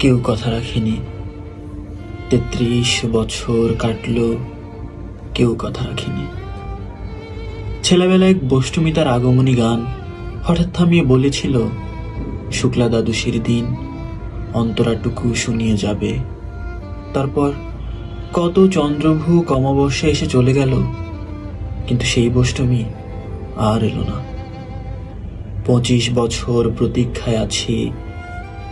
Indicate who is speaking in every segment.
Speaker 1: কেউ কথা রাখেনি। তেত্রিশ বছর কাটলো, কেউ কথা রাখেনি। ছেলেবেলায় এক বষ্টমিতার আগমনী গান হঠাৎ থামিয়ে বলেছিল শুক্লা দ্বাদশীর দিন, অন্তরাটুকু শুনিয়ে যাবে। তারপর কত চন্দ্রভূ অমাবস্যা এসে চলে গেল, কিন্তু সেই বষ্টমী আর এলো না। পঁচিশ বছর প্রতীক্ষায় আছি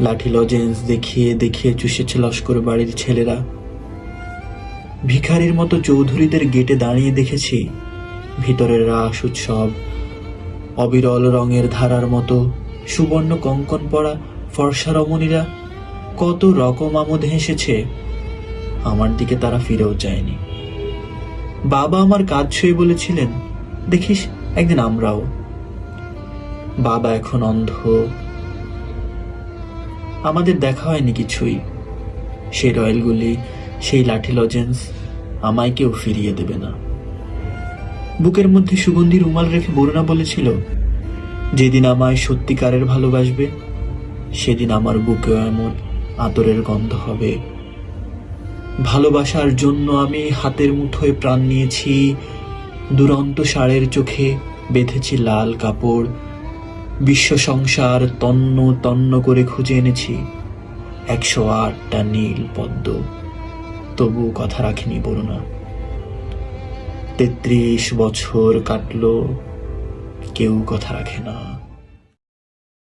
Speaker 1: লাঠি লজেন্স দেখিয়ে দেখিয়ে চুষেছে লস্কর বাড়ির ছেলেরা। ভিখারির মতো চৌধুরীদের গেটে দাঁড়িয়ে দেখেছি। ভিতরের রাস, উৎসব, অবিরল রঙের ধারার মতো, সুবর্ণ কঙ্কন পরা ফর্সা রমণীরা কত রকম আমোদ হেসেছে। আমার দিকে তারা ফিরেও চায়নি। বাবা আমার কাজ ছুঁয়ে বলেছিলেন, দেখিস, একদিন আমরাও। বাবা এখন অন্ধ আমাদের দেখা হয়নি কিছুই। সেই রয়্যালগুলি সেই লাঠি লজেন্স আমায় কেউ ফিরিয়ে দেবে না। বুকের মধ্যে সুগন্ধি রুমাল রেখে বরুণা বলেছিল, যেদিন আমায় সত্যিকারের ভালোবাসবে, সেদিন আমার বুকেও এমন আতরের গন্ধ হবে। ভালোবাসার জন্য আমি হাতের মুঠোয় প্রাণ নিয়েছি, দুরন্ত ষাঁড়ের চোখে বেঁধেছি লাল কাপড় বিশ্ব সংসার তন্ন তন্ন করে খুঁজে এনেছি। একশো আটটা নীল পদ্ম। তবু কথা রাখিনি বরুণা তেত্রিশ বছর কাটল, কেউ কথা রাখে না।